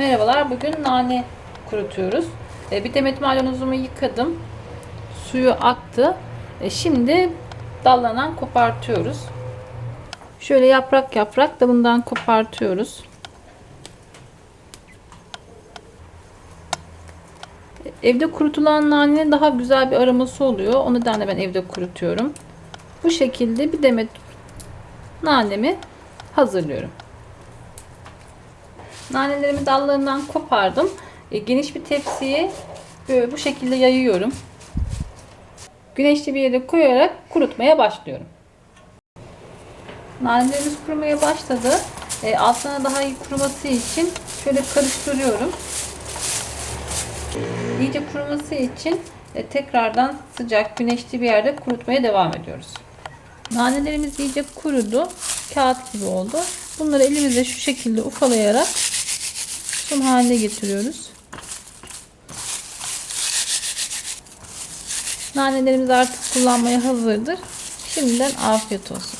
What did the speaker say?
Merhabalar. Bugün nane kurutuyoruz. E, bir demet maydanozumu yıkadım. Suyu aktı. E, şimdi dallanan kopartıyoruz. Şöyle yaprak yaprak dalından kopartıyoruz. E, Evde kurutulan nanenin daha güzel bir aroması oluyor. O nedenle ben evde kurutuyorum. Bu şekilde bir demet nanemi hazırlıyorum. Nanelerimi dallarından kopardım. E, geniş bir tepsiye böyle bu şekilde yayıyorum. Güneşli bir yere koyarak kurutmaya başlıyorum. Nanelerimiz kurumaya başladı. E, altına daha iyi kuruması için şöyle karıştırıyorum. İyice kuruması için e, tekrardan sıcak güneşli bir yerde kurutmaya devam ediyoruz. Nanelerimiz iyice kurudu. Kağıt gibi oldu. Bunları elimizle şu şekilde ufalayarak son haline getiriyoruz. Nanelerimiz artık kullanmaya hazırdır. Şimdiden afiyet olsun.